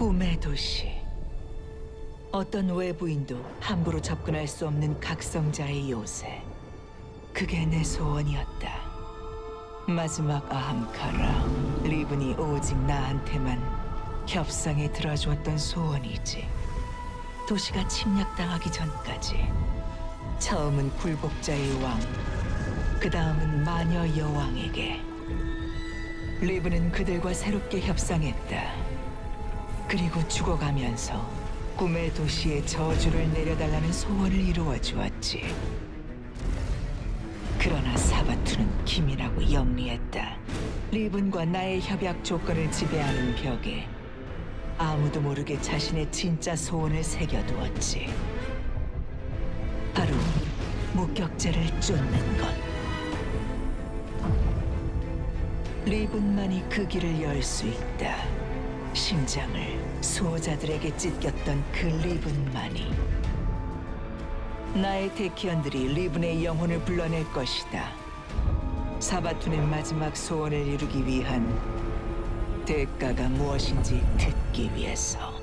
꿈의 도시. 어떤 외부인도 함부로 접근할 수 없는 각성자의 요새. 그게 내 소원이었다. 마지막 아함카라, 리븐이 오직 나한테만 협상에 들어주었던 소원이지. 도시가 침략당하기 전까지. 처음은 굴복자의 왕, 그 다음은 마녀 여왕에게. 리브는 그들과 새롭게 협상했다. 그리고 죽어가면서 꿈의 도시에 저주를 내려달라는 소원을 이루어 주었지. 그러나 사바투는 기민하고 영리했다. 리븐과 나의 협약 조건을 지배하는 벽에 아무도 모르게 자신의 진짜 소원을 새겨두었지. 바로 목격자를 쫓는 것. 리븐만이 그 길을 열 수 있다. 심장을 수호자들에게 찢겼던 그 리븐만이. 나의 대키언들이 리븐의 영혼을 불러낼 것이다. 사바툰의 마지막 소원을 이루기 위한 대가가 무엇인지 듣기 위해서.